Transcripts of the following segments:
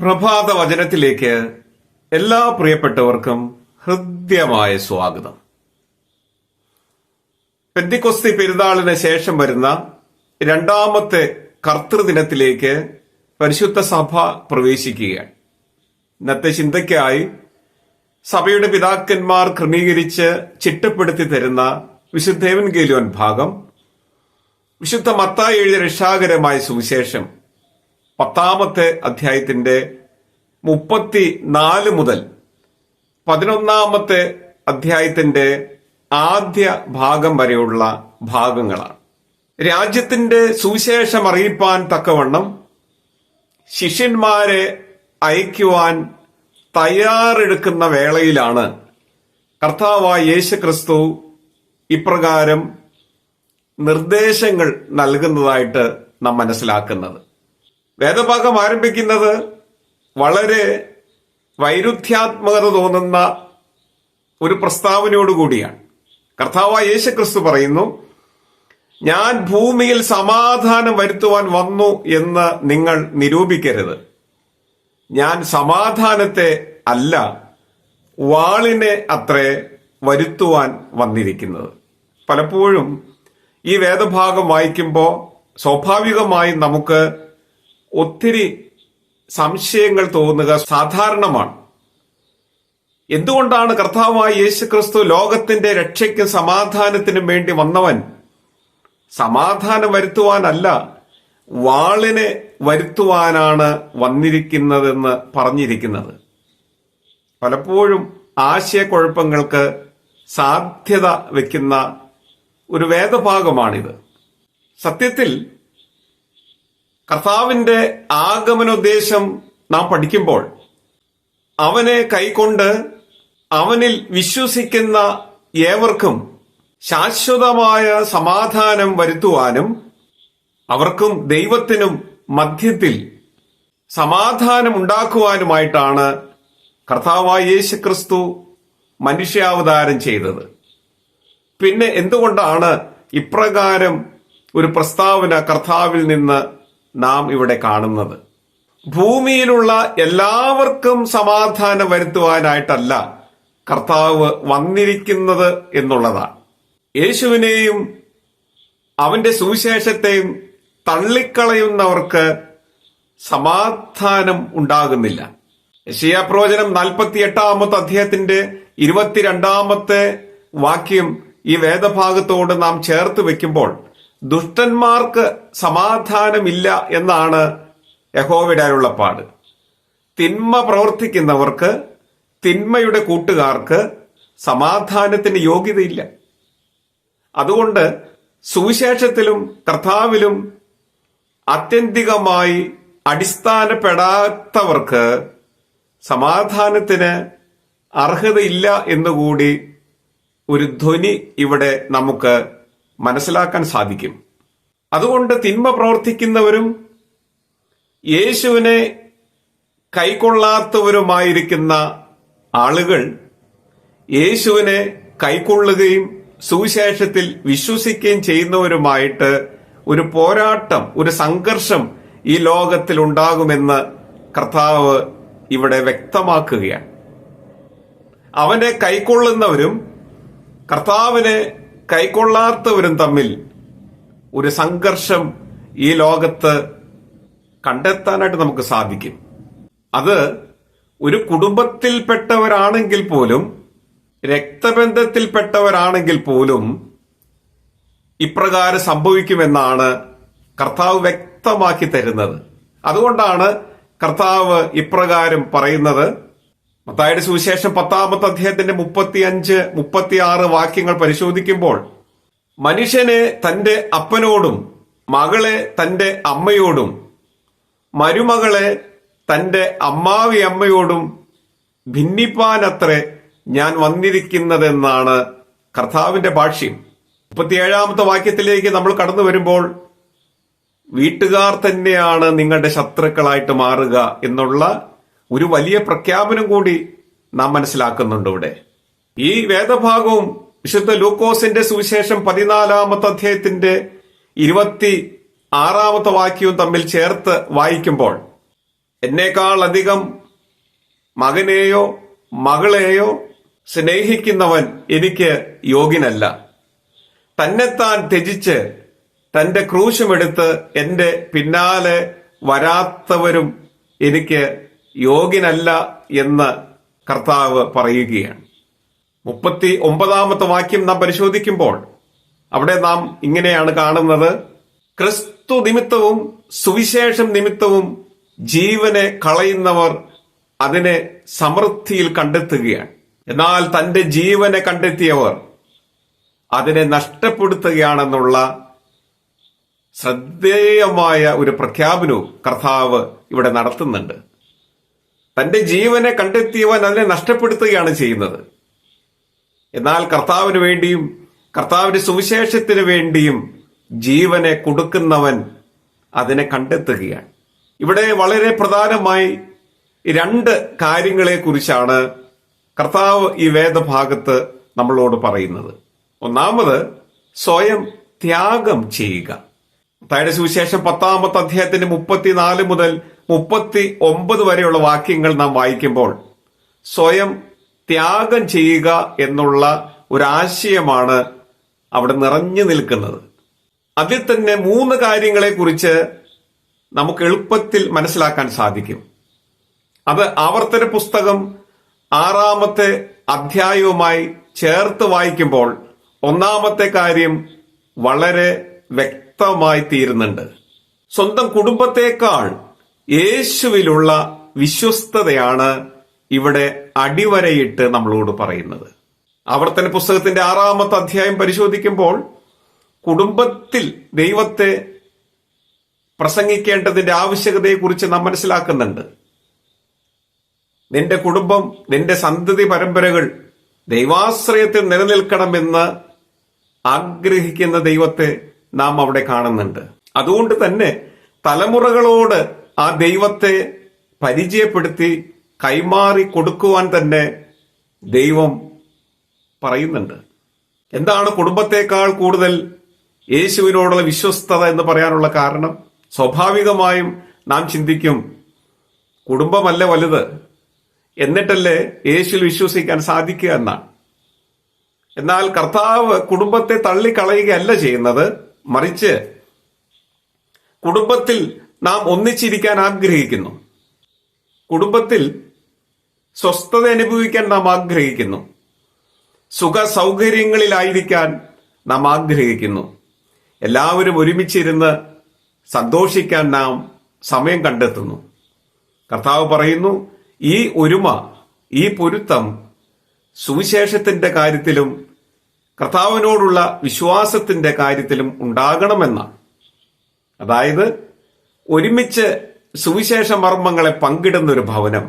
പ്രഭാത വചനത്തിലേക്ക് എല്ലാ പ്രിയപ്പെട്ടവർക്കും ഹൃദ്യമായ സ്വാഗതം. പെന്തിക്കൊസ്തി പെരുന്നാളിന് ശേഷം വരുന്ന രണ്ടാമത്തെ കർത്തൃദിനത്തിലേക്ക് പരിശുദ്ധ സഭ പ്രവേശിക്കുകയാണ്. ഇന്നത്തെ ചിന്തയ്ക്കായി സഭയുടെ പിതാക്കന്മാർ ക്രമീകരിച്ച് ചിട്ടപ്പെടുത്തി തരുന്ന വിശുദ്ധേവൻ ഗേലുവൻ ഭാഗം വിശുദ്ധ മത്തായി എഴുതിയ രക്ഷാകരമായ സുവിശേഷം പത്താമത്തെ അധ്യായത്തിന്റെ മുപ്പത്തി നാല് മുതൽ പതിനൊന്നാമത്തെ അധ്യായത്തിന്റെ ആദ്യ ഭാഗം വരെയുള്ള ഭാഗങ്ങളാണ്. രാജ്യത്തിന്റെ സുവിശേഷം അറിയിപ്പാൻ തക്കവണ്ണം ശിഷ്യന്മാരെ അയക്കുവാൻ തയ്യാറെടുക്കുന്ന വേളയിലാണ് കർത്താവായ യേശു ക്രിസ്തു ഇപ്രകാരം നിർദ്ദേശങ്ങൾ നൽകുന്നതായിട്ട് നാം മനസ്സിലാക്കുന്നത്. വേദഭാഗം ആരംഭിക്കുന്നത് വളരെ വൈരുദ്ധ്യാത്മകത തോന്നുന്ന ഒരു പ്രസ്താവനയോടുകൂടിയാണ് കർത്താവായ യേശു ക്രിസ്തു പറയുന്നു ഞാൻ ഭൂമിയിൽ സമാധാനം വരുത്തുവാൻ വന്നു എന്ന് നിങ്ങൾ നിരൂപിക്കരുത്. ഞാൻ സമാധാനത്തെ അല്ല വാളിനെ അത്രേ വരുത്തുവാൻ വന്നിരിക്കുന്നത്. പലപ്പോഴും ഈ വേദഭാഗം വായിക്കുമ്പോൾ സ്വാഭാവികമായി നമുക്ക് ഒത്തിരി സംശയങ്ങൾ തോന്നുക സാധാരണമാണ്. എന്തുകൊണ്ടാണ് കർത്താവായ യേശു ക്രിസ്തു ലോകത്തിന്റെ രക്ഷയ്ക്കും സമാധാനത്തിനും വേണ്ടി വന്നവൻ? സമാധാനം വരുത്തുവാനല്ല വാളിനെ വരുത്തുവാനാണ് വന്നിരിക്കുന്നതെന്ന് പറഞ്ഞിരിക്കുന്നത്. പലപ്പോഴും ആശയക്കുഴപ്പങ്ങൾക്ക് സാധ്യത വെക്കുന്ന ഒരു വേദഭാഗമാണിത്. സത്യത്തിൽ കർത്താവിന്റെ ആഗമനോദ്ദേശം നാം പഠിക്കുമ്പോൾ അവനെ കൈക്കൊണ്ട് അവനിൽ വിശ്വസിക്കുന്ന ഏവർക്കും ശാശ്വതമായ സമാധാനം വരുത്തുവാനും അവർക്കും ദൈവത്തിനും മധ്യത്തിൽ സമാധാനം ഉണ്ടാക്കുവാനുമായിട്ടാണ് കർത്താവായ യേശു ക്രിസ്തു മനുഷ്യാവതാരം ചെയ്തത്. പിന്നെ എന്തുകൊണ്ടാണ് ഇപ്രകാരം ഒരു പ്രസ്താവന കർത്താവിൽ നിന്ന് നാം ഇവിടെ കാണുന്നത്? ഭൂമിയിലുള്ള എല്ലാവർക്കും സമാധാനം വരുത്തുവാനായിട്ടല്ല കർത്താവ് വന്നിരിക്കുന്നത് എന്നുള്ളതാണ്. യേശുവിനെയും അവന്റെ സുവിശേഷത്തെയും തള്ളിക്കളയുന്നവർക്ക് സമാധാനം ഉണ്ടാകുന്നില്ല. യശയാ പ്രവചനം നാൽപ്പത്തി എട്ടാമത്തെ അധ്യായത്തിന്റെ ഇരുപത്തിരണ്ടാമത്തെ വാക്യം ഈ വേദഭാഗത്തോട് നാം ചേർത്ത് വെക്കുമ്പോൾ ദുഷ്ടന്മാർക്ക് സമാധാനമില്ല എന്നാണ് യഹോവയുടെ പാട്. തിന്മ പ്രവർത്തിക്കുന്നവർക്ക് തിന്മയുടെ കൂട്ടുകാർക്ക് സമാധാനത്തിന് യോഗ്യതയില്ല. അതുകൊണ്ട് സുവിശേഷത്തിലും കർത്താവിലും ആത്യന്തികമായി അടിസ്ഥാനപ്പെടാത്തവർക്ക് സമാധാനത്തിന് അർഹതയില്ല എന്നുകൂടി ഒരു ധ്വനി ഇവിടെ നമുക്ക് മനസ്സിലാക്കാൻ സാധിക്കും. അതുകൊണ്ട് തിന്മ പ്രവർത്തിക്കുന്നവരും യേശുവിനെ കൈക്കൊള്ളാത്തവരുമായിരിക്കുന്ന ആളുകൾ യേശുവിനെ കൈക്കൊള്ളുകയും സുവിശേഷത്തിൽ വിശ്വസിക്കുകയും ചെയ്യുന്നവരുമായിട്ട് ഒരു പോരാട്ടം ഒരു സംഘർഷം ഈ ലോകത്തിൽ ഉണ്ടാകുമെന്ന് കർത്താവ് ഇവിടെ വ്യക്തമാക്കുകയാണ്. അവനെ കൈക്കൊള്ളുന്നവരും കർത്താവിനെ കൈക്കൊള്ളാത്തവരും തമ്മിൽ ഒരു സംഘർഷം ഈ ലോകത്ത് കണ്ടെത്താനായിട്ട് നമുക്ക് സാധിക്കും. അത് ഒരു കുടുംബത്തിൽപ്പെട്ടവരാണെങ്കിൽ പോലും രക്തബന്ധത്തിൽപ്പെട്ടവരാണെങ്കിൽ പോലും ഇപ്രകാരം സംഭവിക്കുമെന്നാണ് കർത്താവ് വ്യക്തമാക്കി തരുന്നത്. അതുകൊണ്ടാണ് കർത്താവ് ഇപ്രകാരം പറയുന്നത് മത്തായുടെ സുവിശേഷം പത്താമത്തെ അധ്യായത്തിന്റെ മുപ്പത്തി അഞ്ച് മുപ്പത്തി ആറ് വാക്യങ്ങൾ പരിശോധിക്കുമ്പോൾ മനുഷ്യനെ തന്റെ അപ്പനോടും മകളെ തന്റെ അമ്മയോടും മരുമകളെ തന്റെ അമ്മാവി അമ്മയോടും ഭിന്നിപ്പാനത്രേ ഞാൻ വന്നിരിക്കുന്നതെന്നാണ് കർത്താവിന്റെ ഭാഷ്യം. മുപ്പത്തിയേഴാമത്തെ വാക്യത്തിലേക്ക് നമ്മൾ കടന്നു വരുമ്പോൾ വീട്ടുകാർ തന്നെയാണ് നിങ്ങളുടെ ശത്രുക്കളായിട്ട് മാറുക എന്നുള്ള ഒരു വലിയ പ്രഖ്യാപനം കൂടി നാം മനസ്സിലാക്കുന്നുണ്ട് ഇവിടെ. ഈ വേദഭാഗവും വിശുദ്ധ ലൂക്കോസിന്റെ സുവിശേഷം പതിനാലാമത്തെ അധ്യായത്തിന്റെ ഇരുപത്തി ആറാമത്തെ വാക്യവും തമ്മിൽ ചേർത്ത് വായിക്കുമ്പോൾ എന്നേക്കാൾ അധികം മകനെയോ മകളെയോ സ്നേഹിക്കുന്നവൻ എനിക്ക് യോഗ്യനല്ല. തന്നെത്താൻ ത്യജിച്ച് തന്റെ ക്രൂശുമെടുത്ത് എന്റെ പിന്നാലെ വരാത്തവരും എനിക്ക് യോഗ്യനല്ല എന്ന് കർത്താവ് പറയുകയാണ്. മുപ്പത്തി ഒമ്പതാമത്തെ വാക്യം നാം പരിശോധിക്കുമ്പോൾ അവിടെ നാം ഇങ്ങനെയാണ് കാണുന്നത്. ക്രിസ്തു നിമിത്തവും സുവിശേഷം നിമിത്തവും ജീവനെ കളയുന്നവർ അതിനെ സമൃദ്ധിയിൽ കണ്ടെത്തുകയാണ്. എന്നാൽ തന്റെ ജീവനെ കണ്ടെത്തിയവർ അതിനെ നഷ്ടപ്പെടുത്തുകയാണെന്നുള്ള ശ്രദ്ധേയമായ ഒരു പ്രഖ്യാപനവും കർത്താവ് ഇവിടെ നടത്തുന്നുണ്ട്. തന്റെ ജീവനെ കണ്ടെത്തിയവൻ അതിനെ നഷ്ടപ്പെടുത്തുകയാണ് ചെയ്യുന്നത്. എന്നാൽ കർത്താവിന് വേണ്ടിയും കർത്താവിന്റെ സുവിശേഷത്തിന് വേണ്ടിയും ജീവനെ കൊടുക്കുന്നവൻ അതിനെ കണ്ടെത്തുകയാണ്. ഇവിടെ വളരെ പ്രധാനമായി രണ്ട് കാര്യങ്ങളെ കുറിച്ചാണ് കർത്താവ് ഈ വേദഭാഗത്ത് നമ്മളോട് പറയുന്നത്. ഒന്നാമത് സ്വയം ത്യാഗം ചെയ്യുക. താഴെ സുവിശേഷം പത്താമത്തെ അധ്യായത്തിന്റെ മുപ്പത്തിനാല് മുതൽ മുപ്പത്തി ഒമ്പത് വരെയുള്ള വാക്യങ്ങൾ നാം വായിക്കുമ്പോൾ സ്വയം ത്യാഗം ചെയ്യുക എന്നുള്ള ഒരാശയമാണ് അവിടെ നിറഞ്ഞു നിൽക്കുന്നത്. അതിൽ തന്നെ മൂന്ന് കാര്യങ്ങളെക്കുറിച്ച് നമുക്ക് എളുപ്പത്തിൽ മനസ്സിലാക്കാൻ സാധിക്കും. അത് ആവർത്തന പുസ്തകം ആറാമത്തെ അധ്യായവുമായി ചേർത്ത് വായിക്കുമ്പോൾ ഒന്നാമത്തെ കാര്യം വളരെ വ്യക്തമായി തീരുന്നുണ്ട്. സ്വന്തം കുടുംബത്തെക്കാൾ യേശുവിലുള്ള വിശ്വസ്തതയാണ് ഇവിടെ അടിവരയിട്ട് നമ്മളോട് പറയുന്നത്. ആവർത്തന പുസ്തകത്തിന്റെ ആറാമത്തെ അധ്യായം പരിശോധിക്കുമ്പോൾ കുടുംബത്തിൽ ദൈവത്തെ പ്രസംഗിക്കേണ്ടതിന്റെ ആവശ്യകതയെക്കുറിച്ച് നാം മനസ്സിലാക്കുന്നുണ്ട്. നിന്റെ കുടുംബം നിന്റെ സന്തതി പരമ്പരകൾ ദൈവാശ്രയത്തിൽ നിലനിൽക്കണമെന്ന് ആഗ്രഹിക്കുന്ന ദൈവത്തെ നാം അവിടെ കാണുന്നുണ്ട്. അതുകൊണ്ട് തന്നെ തലമുറകളോട് ആ ദൈവത്തെ പരിചയപ്പെടുത്തി കൈമാറി കൊടുക്കുവാൻ തന്നെ ദൈവം പറയുന്നുണ്ട്. എന്താണ് കുടുംബത്തെക്കാൾ കൂടുതൽ യേശുവിനോടുള്ള വിശ്വസ്തത എന്ന് പറയാനുള്ള കാരണം? സ്വാഭാവികമായും നാം ചിന്തിക്കും കുടുംബമല്ല വലുത്. എന്നിട്ടല്ലേ യേശുവിൽ വിശ്വസിക്കാൻ സാധിക്കുക എന്നാണ്. എന്നാൽ കർത്താവ് കുടുംബത്തെ തള്ളിക്കളയുകയല്ല ചെയ്യുന്നത്. മറിച്ച് കുടുംബത്തിൽ നാം ഒന്നിച്ചിരിക്കാൻ ആഗ്രഹിക്കുന്നു. കുടുംബത്തിൽ സ്വസ്ഥത അനുഭവിക്കാൻ നാം ആഗ്രഹിക്കുന്നു. സുഖ സൗകര്യങ്ങളിലായിരിക്കാൻ നാം ആഗ്രഹിക്കുന്നു. എല്ലാവരും ഒരുമിച്ചിരുന്ന് സന്തോഷിക്കാൻ നാം സമയം കണ്ടെത്തുന്നു. കർത്താവ് പറയുന്നു ഈ ഒരുമ ഈ പൊരുത്തം സുവിശേഷത്തിന്റെ കാര്യത്തിലും കർത്താവിനോടുള്ള വിശ്വാസത്തിന്റെ കാര്യത്തിലും ഉണ്ടാകണമെന്ന അതായത് ഒരുമിച്ച് സുവിശേഷ മർമ്മങ്ങളെ പങ്കിടുന്ന ഒരു ഭവനം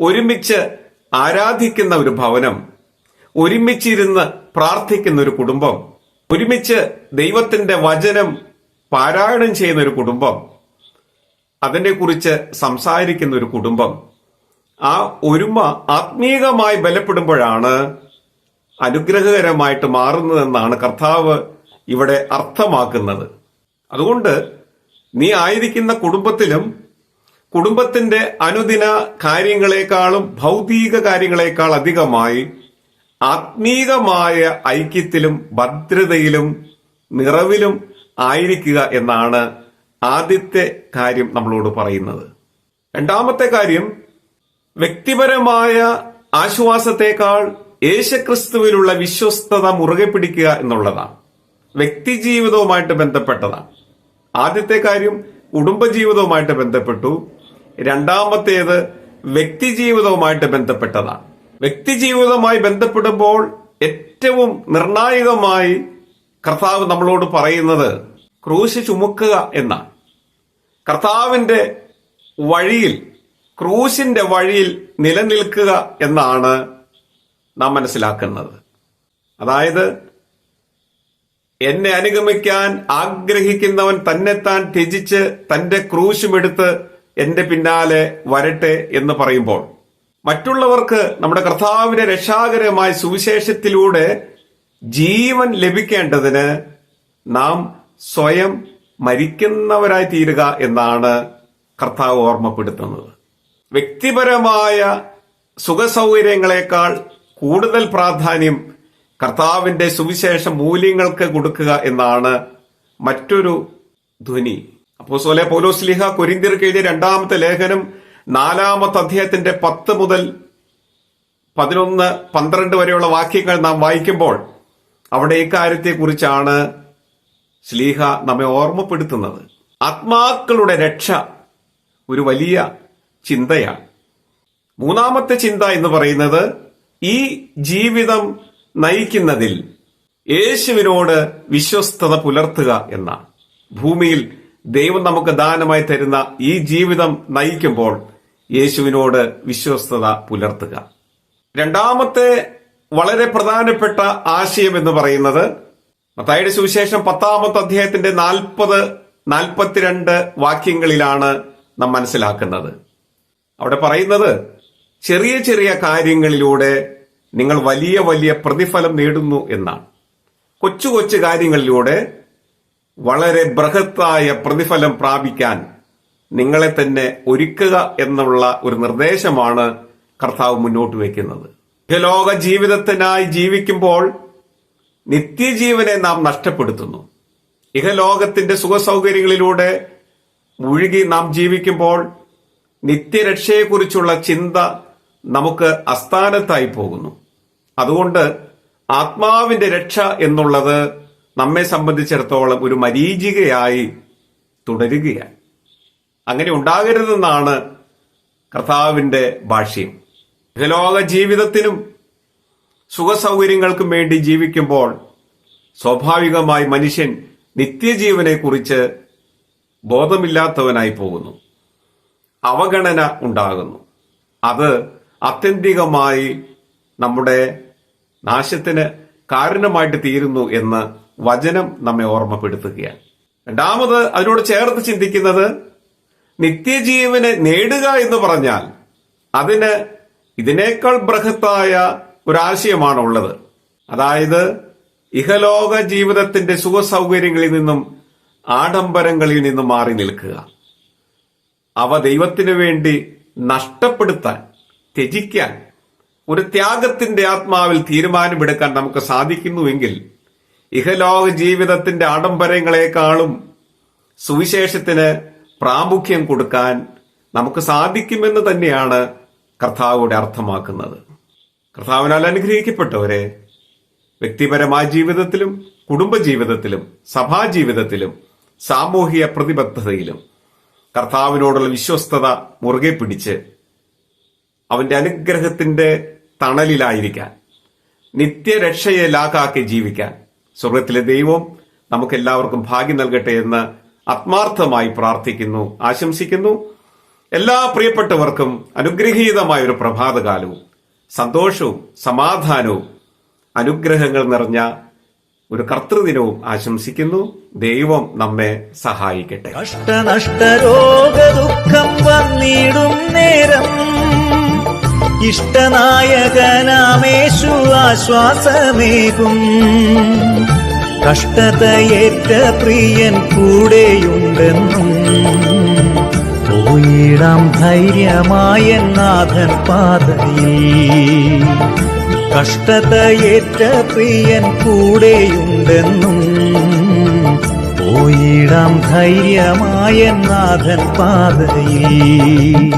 ഒരുമിച്ച് ആരാധിക്കുന്ന ഒരു ഭവനം ഒരുമിച്ചിരുന്ന് പ്രാർത്ഥിക്കുന്ന ഒരു കുടുംബം ഒരുമിച്ച് ദൈവത്തിന്റെ വചനം പാരായണം ചെയ്യുന്ന ഒരു കുടുംബം അതിനെക്കുറിച്ച് സംസാരിക്കുന്ന ഒരു കുടുംബം ആ ഒരുമ ആത്മീകമായി ബലപ്പെടുമ്പോഴാണ് അനുഗ്രഹകരമായിട്ട് മാറുന്നതെന്നാണ് കർത്താവ് ഇവിടെ അർത്ഥമാക്കുന്നത്. അതുകൊണ്ട് നീ ആയിരിക്കുന്ന കുടുംബത്തിലും കുടുംബത്തിന്റെ അനുദിന കാര്യങ്ങളെക്കാളും ഭൗതിക കാര്യങ്ങളെക്കാൾ അധികമായി ആത്മീകമായ ഐക്യത്തിലും ഭദ്രതയിലും നിറവിലും ആയിരിക്കുക എന്നാണ് ആദ്യത്തെ കാര്യം നമ്മളോട് പറയുന്നത്. രണ്ടാമത്തെ കാര്യം വ്യക്തിപരമായ ആശ്വാസത്തെക്കാൾ യേശുക്രിസ്തുവിലുള്ള വിശ്വസ്തത മുറുകെ പിടിക്കുക എന്നുള്ളതാണ്. വ്യക്തിജീവിതവുമായിട്ട് ബന്ധപ്പെട്ടതാണ്. ആദ്യത്തെ കാര്യം കുടുംബജീവിതവുമായിട്ട് ബന്ധപ്പെട്ടു. രണ്ടാമത്തേത് വ്യക്തിജീവിതവുമായിട്ട് ബന്ധപ്പെട്ടതാണ്. വ്യക്തി വ്യക്തിജീവിതവുമായി ബന്ധപ്പെടുമ്പോൾ ഏറ്റവും നിർണായകമായി കർത്താവ് നമ്മളോട് പറയുന്നത് ക്രൂശ് ചുമക്കുക എന്നാണ്. കർത്താവിന്റെ വഴിയിൽ ക്രൂശിന്റെ വഴിയിൽ നിലനിൽക്കുക എന്നാണ് നാം മനസ്സിലാക്കുന്നത്. അതായത് എന്നെ അനുഗമിക്കാൻ ആഗ്രഹിക്കുന്നവൻ തന്നെത്താൻ ത്യജിച്ച് തന്റെ ക്രൂശുമെടുത്ത് എന്റെ പിന്നാലെ വരട്ടെ എന്ന് പറയുമ്പോൾ. മറ്റുള്ളവർക്ക് നമ്മുടെ കർത്താവിന്റെ രക്ഷാകരമായ സുവിശേഷത്തിലൂടെ ജീവൻ ലഭിക്കേണ്ടതിന് നാം സ്വയം മരിക്കുന്നവരായി തീരുക എന്നാണ് കർത്താവ് ഓർമ്മപ്പെടുത്തുന്നത്. വ്യക്തിപരമായ സുഖസൗകര്യങ്ങളെക്കാൾ കൂടുതൽ പ്രാധാന്യം കർത്താവിന്റെ സുവിശേഷ മൂല്യങ്ങൾക്ക് കൊടുക്കുക എന്നാണ് മറ്റൊരു ധ്വനി. അപ്പോ സോലെ പോലോസ്ലിഹ കൊരിന്തിർക്ക് എഴുതിയ രണ്ടാമത്തെ ലേഖനം നാലാമത്തെ അധ്യായത്തിന്റെ പത്ത് മുതൽ പതിനൊന്ന് പന്ത്രണ്ട് വരെയുള്ള വാക്യങ്ങൾ നാം വായിക്കുമ്പോൾ അവിടെ ഇക്കാര്യത്തെ കുറിച്ചാണ് ശ്ലീഹ നമ്മെ ഓർമ്മപ്പെടുത്തുന്നത്. ആത്മാക്കളുടെ രക്ഷ ഒരു വലിയ ചിന്തയാണ്. മൂന്നാമത്തെ ചിന്ത എന്ന് പറയുന്നത് ഈ ജീവിതം നയിക്കുന്നതിൽ യേശുവിനോട് വിശ്വസ്തത പുലർത്തുക എന്നാണ്. ഭൂമിയിൽ ദൈവം നമുക്ക് ദാനമായി തരുന്ന ഈ ജീവിതം നയിക്കുമ്പോൾ യേശുവിനോട് വിശ്വസ്തത പുലർത്തുക. രണ്ടാമത്തെ വളരെ പ്രധാനപ്പെട്ട ആശയം എന്ന് പറയുന്നത് മത്തായുടെ സുവിശേഷം പത്താമത്തെ അധ്യായത്തിന്റെ നാൽപ്പത് നാൽപ്പത്തിരണ്ട് വാക്യങ്ങളിലാണ് നാം മനസ്സിലാക്കുന്നത്. അവിടെ പറയുന്നത് ചെറിയ ചെറിയ കാര്യങ്ങളിലൂടെ നിങ്ങൾ വലിയ വലിയ പ്രതിഫലം നേടുന്നു എന്നാണ്. കൊച്ചു കൊച്ചു കാര്യങ്ങളിലൂടെ വളരെ ബൃഹത്തായ പ്രതിഫലം പ്രാപിക്കാൻ നിങ്ങളെ തന്നെ ഒരുക്കുക എന്നുള്ള ഒരു നിർദ്ദേശമാണ് കർത്താവ് മുന്നോട്ട് വയ്ക്കുന്നത്. ഇഹലോക ജീവിതത്തിനായി ജീവിക്കുമ്പോൾ നിത്യജീവനെ നാം നഷ്ടപ്പെടുത്തുന്നു. ഇഹലോകത്തിന്റെ സുഖസൗകര്യങ്ങളിലൂടെ മുഴുകി നാം ജീവിക്കുമ്പോൾ നിത്യരക്ഷയെക്കുറിച്ചുള്ള ചിന്ത നമുക്ക് അസ്ഥാനത്തായി പോകുന്നു. അതുകൊണ്ട് ആത്മാവിന്റെ രക്ഷ എന്നുള്ളത് നമ്മെ സംബന്ധിച്ചിടത്തോളം ഒരു മരീചികയായി തുടരുകയാണ്. അങ്ങനെ ഉണ്ടാകരുതെന്നാണ് കർത്താവിന്റെ ഭാഷ്യം. ഇഹലോക ജീവിതത്തിനും സുഖസൗകര്യങ്ങൾക്കും വേണ്ടി ജീവിക്കുമ്പോൾ സ്വാഭാവികമായി മനുഷ്യൻ നിത്യജീവനെക്കുറിച്ച് ബോധമില്ലാത്തവനായി പോകുന്നു. അവഗണന ഉണ്ടാകുന്നു. അത് ആത്യന്തികമായി നമ്മുടെ നാശത്തിന് കാരണമായിട്ട് തീരുന്നു എന്ന് വചനം നമ്മെ ഓർമ്മപ്പെടുത്തുകയാണ്. രണ്ടാമത് അതിനോട് ചേർത്ത് ചിന്തിക്കുന്നത് നിത്യജീവനെ നേടുക എന്ന് പറഞ്ഞാൽ അതിന് ഇതിനേക്കാൾ ബൃഹത്തായ ഒരാശയമാണ് ഉള്ളത് അതായത് ഇഹലോക ജീവിതത്തിന്റെ സുഖ സൗകര്യങ്ങളിൽ നിന്നും ആഡംബരങ്ങളിൽ നിന്നും മാറി നിൽക്കുക. അവ ദൈവത്തിനു വേണ്ടി നഷ്ടപ്പെടുത്താൻ ത്യജിക്കാൻ ഒരു ത്യാഗത്തിന്റെ ആത്മാവിൽ തീരുമാനമെടുക്കാൻ നമുക്ക് സാധിക്കുന്നുവെങ്കിൽ ഇഹലോക ജീവിതത്തിന്റെ ആഡംബരങ്ങളെക്കാളും സുവിശേഷത്തിന് പ്രാമുഖ്യം കൊടുക്കാൻ നമുക്ക് സാധിക്കുമെന്ന് തന്നെയാണ് കർത്താവോടെ അർത്ഥമാക്കുന്നത്. കർത്താവിനാൽ അനുഗ്രഹിക്കപ്പെട്ടവരെ വ്യക്തിപരമായ ജീവിതത്തിലും കുടുംബജീവിതത്തിലും സഭാജീവിതത്തിലും സാമൂഹിക പ്രതിബദ്ധതയിലും കർത്താവിനോടുള്ള വിശ്വസ്തത മുറുകെ പിടിച്ച് അവന്റെ അനുഗ്രഹത്തിന്റെ തണലിലായിരിക്കാൻ നിത്യരക്ഷയെ ലാക്കാക്കി ജീവിക്കാൻ സ്വർഗത്തിലെ ദൈവം നമുക്കെല്ലാവർക്കും ഭാഗ്യം നൽകട്ടെ എന്ന് ആത്മാർത്ഥമായി പ്രാർത്ഥിക്കുന്നു ആശംസിക്കുന്നു. എല്ലാ പ്രിയപ്പെട്ടവർക്കും അനുഗ്രഹീതമായ ഒരു പ്രഭാതകാലവും സന്തോഷവും സമാധാനവും അനുഗ്രഹങ്ങൾ നിറഞ്ഞ ഒരു കർത്തൃദിനവും ആശംസിക്കുന്നു. ദൈവം നമ്മെ സഹായിക്കട്ടെ. കഷ്ടനഷ്ട രോഗ ദുഃഖം വന്നിടും നേരം. ഇഷ്ടനായകനാമേശു ആശ്വാസമേകും. കഷ്ടതയേറ്റ പ്രിയൻ കൂടെയുണ്ടെന്നും പോയിടാം ധൈര്യമായ നാഥൻ പാതയിൽ. കഷ്ടതയേറ്റ പ്രിയൻ കൂടെയുണ്ടെന്നും പോയിടാം ധൈര്യമായ നാഥൻ പാതയിൽ.